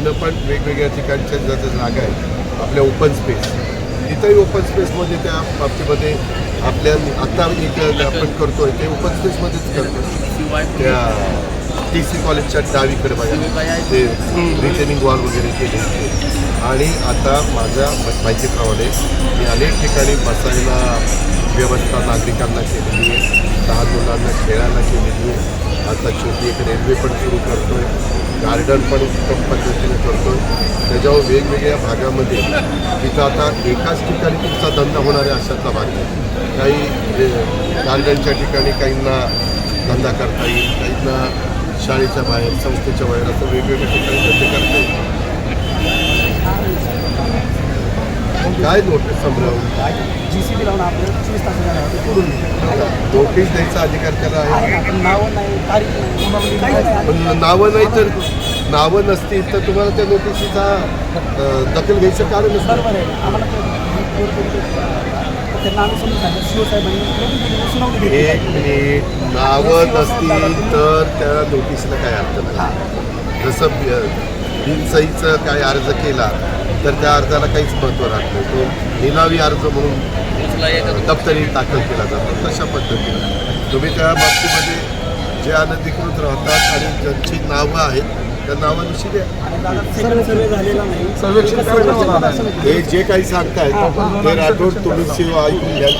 तिथं पण वेगवेगळ्या ठिकाणच्या ज्या जागा आहेत आपल्या ओपन स्पेस तिथंही ओपन स्पेसमध्ये त्या बाबतीमध्ये आपल्या आता एक आपण करतो आहे ते ओपन स्पेसमध्येच करतो त्या टी सी कॉलेजच्या डावीकडे बघा. ते रिटेनिंग वॉल वगैरे केले. आणि आता माझ्या माहितीप्रमाणे मी अनेक ठिकाणी बसायला व्यवस्था नागरिकांना केलेली आहे. लहान मुलांना खेळायला केलेली आहे. आता छोटी एक रेल्वे पण सुरू करतो आहे गार्डन पण उत्तम पद्धतीने करतो. त्याच्यावर वेगवेगळ्या भागामध्ये तिथं आता एकाच ठिकाणी तुमचा धंदा होणार आहे अशातला भाग नाही. काही गार्डनच्या ठिकाणी काहींना धंदा करता येईल काहींना शाळेच्या बाहेर संस्थेच्या बाहेर असं वेगवेगळ्या ठिकाणी धंदे करता येईल. काय नोटीस संभ्रम? जी सी बी लावून आपल्याला चोवीस नोटीस द्यायचा अधिकार त्याला आहे. नावं नाही तारीख नावं नाही तर नावं नसतील तर तुम्हाला त्या नोटिशीचा अं, दखल घ्यायचं कारण नसतं. बरोबर आहे. आम्हाला ते- त्यांना आम्ही समजून सांगितलं. शिव साहेबांनी सुनावणी घेतली. एक मिनिट. नावं नसतील तर त्या नोटीसला काय अर्थ नाही. जसं बि- बिनसहीचं काय अर्ज केला तर त्या अर्जाला काहीच महत्त्व राहत नाही. तो निनावी अर्ज म्हणून दप्तरी दाखल केला जातो तशा पद्धतीने. तुम्ही त्या बाबतीमध्ये जे अनधिकृत राहतात आणि ज्यांची नावं आहेत त्या होणार हे जे काही सांगतायत ते राठोड तुम्ही ऐकून घ्या.